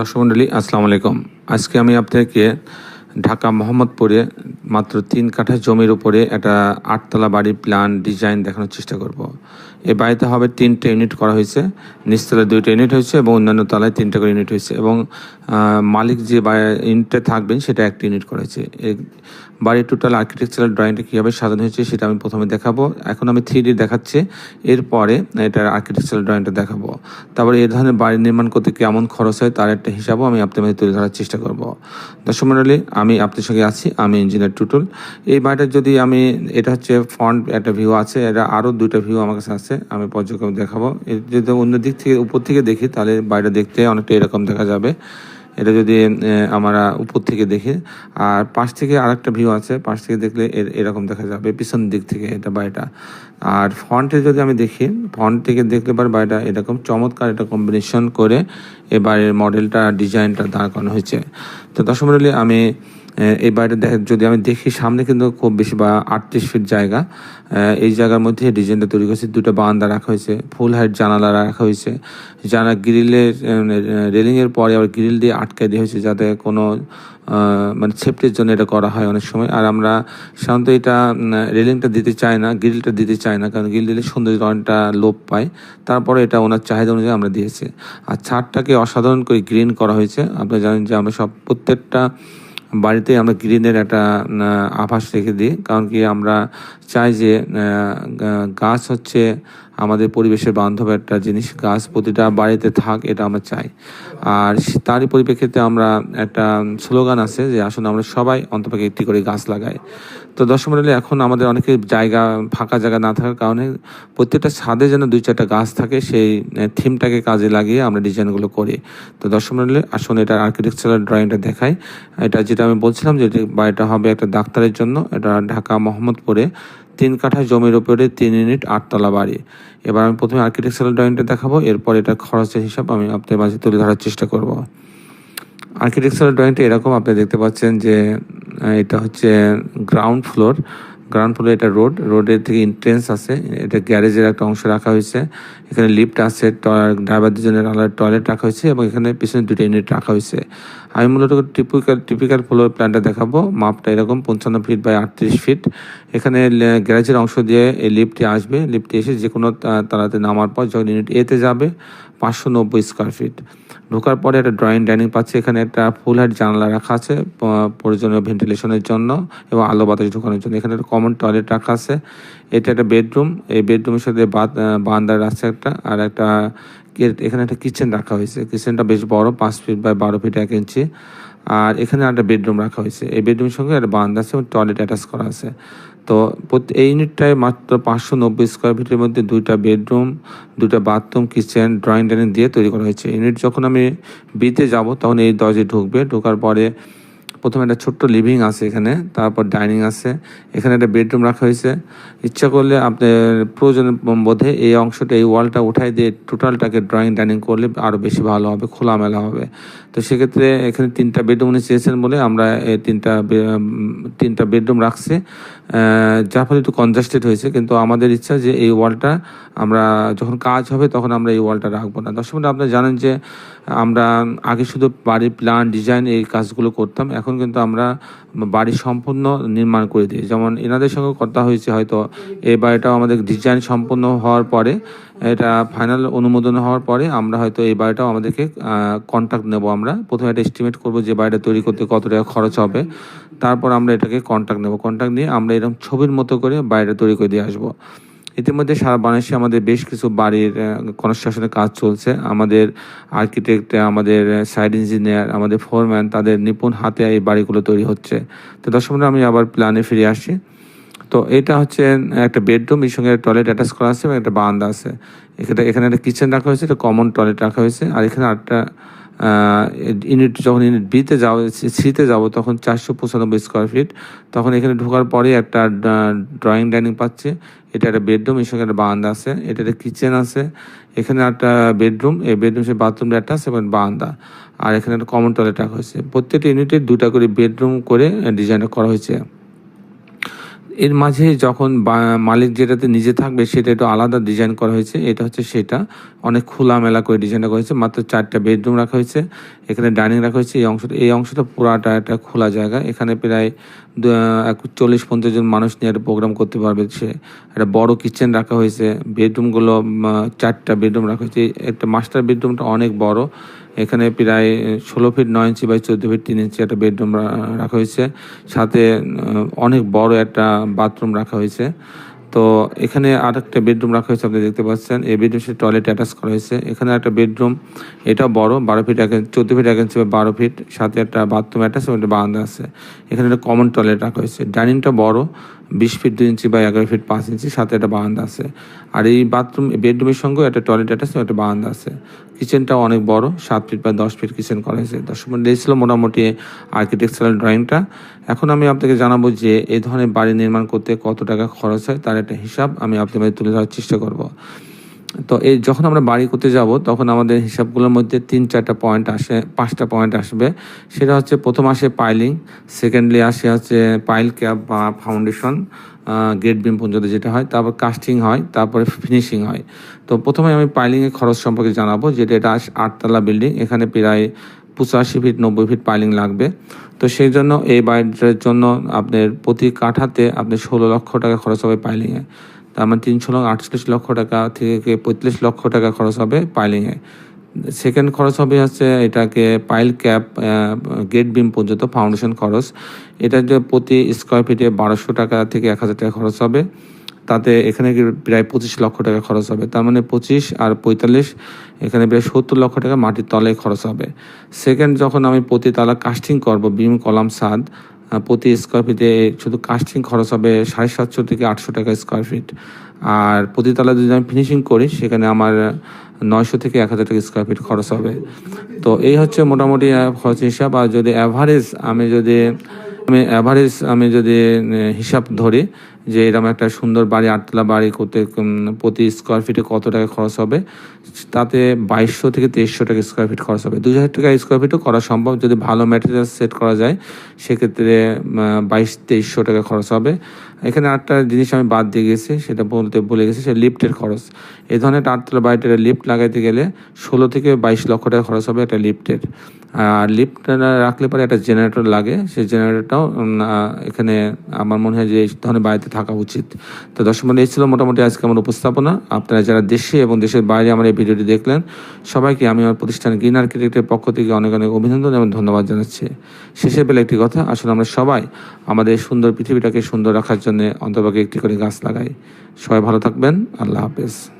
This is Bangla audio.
দর্শক মন্ডলী, আসসালামু আলাইকুম। আজকে আমি আপনাদেরকে ঢাকা মোহাম্মদপুরে মাত্র তিন কাঠা জমির উপরে একটা আটতলা বাড়ির প্ল্যান ডিজাইন দেখানোর চেষ্টা করব। এই বাড়িতে হবে তিনটে ইউনিট করা হয়েছে। নিচতলায় দুইটা ইউনিট হয়েছে এবং অন্যান্য তলায় তিনটা করে ইউনিট হয়েছে এবং মালিক যে ইউনিটে থাকবেন সেটা একটা ইউনিট করা হয়েছে। বাড়ির টোটাল আর্কিটেকচারাল ড্রয়িংটা কীভাবে সাজানো হয়েছে সেটা আমি প্রথমে দেখাবো। এখন আমি থ্রি ডি দেখাচ্ছি। এরপরে এটার আর্কিটেকচারাল ড্রয়িংটা দেখাবো। তারপরে এ ধরনের বাড়ি নির্মাণ করতে কেমন খরচ হয় তার একটা হিসাবও আমি আপনাদের মাঝে তুলে ধরার চেষ্টা করব। দর্শক মন্ডলী, আমি আপনার সঙ্গে আছি, আমি ইঞ্জিনিয়ার টুটুল। এই বাড়িটা যদি আমি, এটা হচ্ছে ফ্রন্ট একটা ভিউ আছে, এটা আরও দুইটা ভিউ আমার কাছে আছে। আমি পর্যক্রমে দেখাবো। যদি অন্য দিক থেকে, উপর থেকে দেখি, তাহলে বাড়িটা দেখতে অনেকটা এরকম দেখা যাবে। এটা যদি আমরা উপর থেকে দেখি, আর পাশ থেকে আরেকটা ভিউ আছে, পাশ থেকে দেখলে এর- এরকম দেখা যাবে, পিছন দিক থেকে এটা বাড়িটা। আর ফ্রন্টে যদি আমি দেখি ফ্রন্ট থেকে দেখলে পারি বাড়িটা এরকম চমৎকার এটা কম্বিনেশন করে এ বাড়ির মডেলটা ডিজাইনটা দাঁড় করানো হয়েছে। তো দর্শক মণ্ডলী আমি এই বাড়িটা দেখ যদি আমি দেখি সামনে কিন্তু খুব বেশি বা আটত্রিশ ফিট জায়গা। এই জায়গার মধ্যে ডিজাইনটা তৈরি করেছে, দুটো বারান্দা রাখা হয়েছে ফুল হাইট জানালা রাখা হয়েছে। জানা গ্রিলের রেলিংয়ের পরে আবার গ্রিল দিয়ে আটকে দেওয়া হয়েছে যাতে কোনো মানে সেফটির জন্য এটা করা হয় অনেক সময়। আর আমরা সাধারণত এটা রেলিংটা দিতে চাই না, গ্রিলটা দিতে চাই না, কারণ গ্রিল দিলে সৌন্দর্য অনেকটা লোপ পায়। তারপরে এটা ওনার চাহিদা অনুযায়ী আমরা দিয়েছি। আর ছাদটাকে অসাধারণ করে গ্রিন করা হয়েছে। আপনারা জানেন যে আমরা সব প্রত্যেকটা বাড়িতে আমরা গ্রিনের একটা আভাস রেখে দিই। কারণ কি আমরা চাই যে গাছ হচ্ছে আমাদের পরিবেশের বান্ধব একটা জিনিস। গাছ প্রতিটা বাড়িতে থাক, এটা আমরা চাই। আর তারই পরিপ্রেক্ষিতে আমরা একটা স্লোগান আছে যে, আসলে আমরা সবাই অন্তপক্ষে একটি করে গাছ লাগাই। তো দর্শক এখন আমাদের অনেকের জায়গা, ফাঁকা জায়গা না থাকার কারণে প্রত্যেকটা ছাদে যেন দুই চারটা গাছ থাকে, সেই থিমটাকে কাজে লাগিয়ে আমরা ডিজাইনগুলো করি। তো দর্শক মন্ডলী, আসুন এটা আর্কিটেকচারাল ড্রয়িংটা দেখাই। এটা যেটা আমি বলছিলাম যে এটা বাড়িটা হবে একটা ডাক্তারের জন্য, এটা ঢাকা মোহাম্মদপুরে তিন কাঠা জমির উপরে তিন ইউনিট আটতলা বাড়ি। এবার আমি প্রথমে আর্কিটেকচারাল ড্রয়িংটা দেখাবো, এরপর এটা খরচের হিসাব আমি আপনাদের মাঝে তুলে ধরার চেষ্টা করব। আর্কিটেকচারাল ড্রয়িংটা এরকম আপনি দেখতে পাচ্ছেন যে এটা হচ্ছে গ্রাউন্ড ফ্লোর গ্রাউন্ড ফ্লোরে এটা রোড রোডের থেকে এন্ট্রেন্স আছে। এটা গ্যারেজের একটা অংশ রাখা হয়েছে। এখানে লিফট আছে ড্রাইভারদের জন্য আলাদা টয়লেট রাখা হয়েছে এবং এখানে পিছনে দুটো ইউনিট রাখা হয়েছে। আমি মূলত টিপিক্যাল টিপিক্যাল ফ্লোর প্ল্যানটা দেখাবো। মাপটা এরকম, পঞ্চান্ন ফিট বাই আটত্রিশ ফিট এখানে গ্যারেজের অংশ দিয়ে এই লিফটটি আসবে। লিফটে এসে যে কোনো তা- তালাতে নামার পর যখন ইউনিট এতে যাবে পাঁচশো নব্বই স্কোয়ার ফিট ঢোকার পরে একটা ড্রয়িং ডাইনিং পাচ্ছে, এখানে একটা ফুল হাইট জানলা রাখা আছে প্রয়োজনীয় ভেন্টিলেশনের জন্য এবং আলো বাতাস ঢোকানোর জন্য। এখানে একটা কমন টয়লেট রাখা আছে, এটা একটা বেডরুম এই বেডরুমের সাথে বান্দার আছে একটা, আর একটা এখানে একটা কিচেন রাখা হয়েছে। কিচেনটা বেশ বড়, পাঁচ ফিট বাই বারো ফিট এক ইঞ্চি আর এখানে একটা বেডরুম রাখা হয়েছে। এই বেডরুমের সঙ্গে একটা বারান্দা আছে এবং টয়লেট অ্যাটাচ করা আছে। তো এই ইউনিটটায় মাত্র পাঁচশো নব্বই স্কোয়ার ফিটের মধ্যে দুইটা বেডরুম দুইটা বাথরুম কিচেন ড্রয়িং ডাইনিং দিয়ে তৈরি করা হয়েছে। ইউনিট যখন আমি বিতে যাব, তখন এই দরজায় ঢুকবে। ঢোকার পরে প্রথমে একটা ছোট্ট লিভিং আছে এখানে, তারপর ডাইনিং আছে। এখানে একটা বেডরুম রাখা হয়েছে। ইচ্ছা করলে আপনার প্রয়োজন বোধে এই অংশটা, এই ওয়ালটা উঠাই দিয়ে টোটালটাকে ড্রয়িং ডাইনিং করলে আরও বেশি ভালো হবে, খোলামেলা হবে। তো সেক্ষেত্রে এখানে তিনটা বেডরুম উনি চেয়েছেন বলে আমরা তিনটা তিনটা বেডরুম রাখছি। যার ফলে একটু কনজাস্টেড হয়েছে, কিন্তু আমাদের ইচ্ছা যে এই ওয়ালটা আমরা যখন কাজ হবে তখন আমরা এই ওয়ালটা রাখব না। দর্শক আপনারা জানেন যে আমরা আগে শুধু বাড়ির প্ল্যান ডিজাইন এই কাজগুলো করতাম, এখন কিন্তু আমরা বাড়ি সম্পূর্ণ নির্মাণ করে দিই যেমন এনাদের সঙ্গে কথা হয়েছে হয়তো এই বাড়িটাও আমাদের ডিজাইন সম্পূর্ণ হওয়ার পরে এটা ফাইনাল অনুমোদন হওয়ার পরে আমরা হয়তো এই বাড়িটাও আমাদেরকে কন্ট্যাক্ট নেব আমরা। প্রথমে একটা এস্টিমেট করব যে বাড়িটা তৈরি করতে কত টাকা খরচ হবে। তারপর আমরা এটাকে কন্ট্যাক্ট নেব। কন্ট্যাক্ট নিয়ে আমরা এরকম ছবির মতো করে বাড়িটা তৈরি করে দিয়ে আসব। ইতিমধ্যে সারা বাংলাদেশে আমাদের বেশ কিছু বাড়ির কনস্ট্রাকশনের কাজ চলছে। আমাদের আর্কিটেক্ট আমাদের সাইড ইঞ্জিনিয়ার আমাদের ফোরম্যান তাদের নিপুণ হাতে এই বাড়িগুলো তৈরি হচ্ছে। তো দর্শক আমি আবার প্ল্যানে ফিরে আসছি। তো এটা হচ্ছে একটা বেডরুম এর সঙ্গে টয়লেট অ্যাটাচ করা আছে এবং একটা বারান্দা আছে। এখানে এখানে একটা কিচেন রাখা হয়েছে, একটা কমন টয়লেট রাখা হয়েছে। আর এখানে আটটা ইউনিট যখন ইউনিট বিতে যাব সিতে যাব, তখন চারশো পঁচানব্বই স্কোয়ার ফিট তখন এখানে ঢোকার পরে একটা ড্রয়িং ডাইনিং পাচ্ছে। এটা একটা বেডরুম এর সঙ্গে একটা বারান্দা আছে। এটা একটা কিচেন আছে। এখানে একটা বেডরুম এই বেডরুম সে বাথরুম অ্যাটাচ এবং বারান্দা। আর এখানে একটা কমন টয়লেট রাখা হয়েছে। প্রত্যেকটা ইউনিটে দুটা করে বেডরুম করে ডিজাইন করা হয়েছে। এর মাঝে যখন মালিক যেটাতে নিজে থাকবে, সেটা একটু আলাদা ডিজাইন করা হয়েছে। এটা হচ্ছে সেটা। অনেক খোলামেলা করে ডিজাইনটা করা হয়েছে। মাত্র চারটা বেডরুম রাখা হয়েছে। এখানে ডাইনিং রাখা হয়েছে। এই অংশটা এই অংশটা পুরাটা একটা খোলা জায়গা। এখানে প্রায় চল্লিশ পঞ্চাশ জন মানুষ নিয়ে একটা প্রোগ্রাম করতে পারবে। সে একটা বড় কিচেন রাখা হয়েছে। বেডরুমগুলো চারটা বেডরুম রাখা হয়েছে। একটা মাস্টার বেডরুমটা অনেক বড়। এখানে প্রায় ষোলো ফিট নয় ইঞ্চি বাই চোদ্দ ফিট তিন ইঞ্চি একটা বেডরুম রাখা হয়েছে। সাথে অনেক বড় একটা বাথরুম রাখা হয়েছে। তো এখানে আর একটা বেডরুম রাখা হয়েছে, আপনি দেখতে পাচ্ছেন। এই বেডরুম সে টয়লেট অ্যাটাচ করা হয়েছে। এখানে একটা বেডরুম এটা বড়, বারো ফিট এক চোদ্দ ফিট এক ইঞ্চি বা বারো ফিট। সাথে একটা বাথরুম অ্যাটাচ এবং একটা বারান্দা আছে। এখানে একটা কমন টয়লেট রাখা হয়েছে। ডাইনিংটা বড় বিশ ফিট দুই ইঞ্চি বা এগারো ফিট পাঁচ ইঞ্চি, সাথে একটা বারান্দা আছে। আর এই বাথরুম, বেডরুমের সঙ্গে একটা টয়লেট অ্যাটাচ একটা বারান্দা আছে। কিচেনটাও অনেক বড়, সাত ফিট বা দশ ফিট কিচেন করা হয়েছে। দশ মিনিট ছিল মোটামুটি আর্কিটেকচারাল ড্রয়িংটা এখন আমি আপনাকে জানাব যে এই ধরনের বাড়ি নির্মাণ করতে কত টাকা খরচ হয়, তার একটা হিসাব আমি আপনাদের তুলে ধরার চেষ্টা করব। তো এই যখন আমরা বাড়ি করতে যাব, তখন আমাদের হিসাবগুলোর মধ্যে তিন, চারটা পয়েন্ট আসে, পাঁচটা পয়েন্ট আসবে। সেটা হচ্ছে প্রথম আসে পাইলিং সেকেন্ডলি আসে হচ্ছে পাইল ক্যাপ বা ফাউন্ডেশন গেট বিম পর্যন্ত যেটা হয়, তারপর কাস্টিং হয়, তারপরে ফিনিশিং হয়। তো প্রথমে আমি পাইলিংয়ের খরচ সম্পর্কে জানাব, যেটা এটা আটতলা বিল্ডিং এখানে প্রায় পঁচাশি ফিট নব্বই ফিট পাইলিং লাগবে। তো সেই জন্য এই বাড়িটার জন্য আপনার প্রতি কাঠাতে আপনার ষোলো লক্ষ টাকা খরচ হবে পাইলিংয়ে তার মানে তিনশো লক্ষ, আটচল্লিশ লক্ষ টাকা থেকে পঁয়ত্রিশ লক্ষ টাকা খরচ হবে পাইলিংয়ে সেকেন্ড খরচ হবে হচ্ছে এটাকে পাইল ক্যাপ গেট বিম পর্যন্ত ফাউন্ডেশন খরচ। এটা যে প্রতি স্কোয়ার ফিটে বারোশো টাকা থেকে এক হাজার টাকা খরচ হবে। তাতে এখানে প্রায় পঁচিশ লক্ষ টাকা খরচ হবে। তার মানে পঁচিশ আর পঁয়তাল্লিশ, এখানে প্রায় সত্তর লক্ষ টাকা মাটির তলায় খরচ হবে। সেকেন্ড যখন আমি প্রতি তালা কাস্টিং করব বিম কলাম সাদ প্রতি স্কোয়ার ফিটে শুধু কাস্টিং খরচ হবে সাড়ে সাতশো থেকে আটশো টাকা স্কোয়ার ফিট আর প্রতি তালা যদি আমি ফিনিশিং করি, সেখানে আমার নয়শো থেকে এক হাজার টাকা স্কোয়ার ফিট খরচ হবে। তো এই হচ্ছে মোটামুটি খরচ হিসাব। আর যদি অ্যাভারেজ আমি যদি, আমি অ্যাভারেজ আমি যদি হিসাব ধরি যে এরকম একটা সুন্দর বাড়ি, আটতলা বাড়ি করতে প্রতি স্কোয়ার ফিটে কত টাকা খরচ হবে? তাতে বাইশশো থেকে তেইশশো টাকা স্কোয়ার ফিট খরচ হবে। দু হাজার টাকা স্কোয়ার ফিটও করা সম্ভব যদি ভালো ম্যাটেরিয়াল সেট করা যায়, সেক্ষেত্রে বাইশ, তেইশশো টাকা খরচ হবে। এখানে আটটা জিনিস আমি বাদ দিয়ে গেছি, সেটা বলতে ভুলে গেছি, সেটা লিফটের খরচ। এই ধরনের আটতলা বাড়িতে লিফট লাগাইতে গেলে ষোলো থেকে বাইশ লক্ষ টাকা খরচ হবে একটা লিফ্টের। আর লিফট রাখলে পরে একটা জেনারেটর লাগে, সেই জেনারেটরটাও এখানে আমার মনে হয় যে এই ধরনের বাড়িতে থাকা উচিত। তো দর্শক মনে এই ছিল মোটামুটি আজকে আমার উপস্থাপনা। আপনারা যারা দেশে এবং দেশের বাইরে আমার এই ভিডিওটি দেখলেন, সবাইকে আমি আমার প্রতিষ্ঠান গ্রিন আর্কিটেক্টের পক্ষ থেকে অনেক অনেক অভিনন্দন এবং ধন্যবাদ জানাচ্ছি। শেষে বেলা একটি কথা আসলে আমরা সবাই আমাদের সুন্দর পৃথিবীটাকে সুন্দর রাখার জন্য অন্তর্ভাগে একটি করে গাছ লাগাই। সবাই ভালো থাকবেন। আল্লাহ হাফেজ।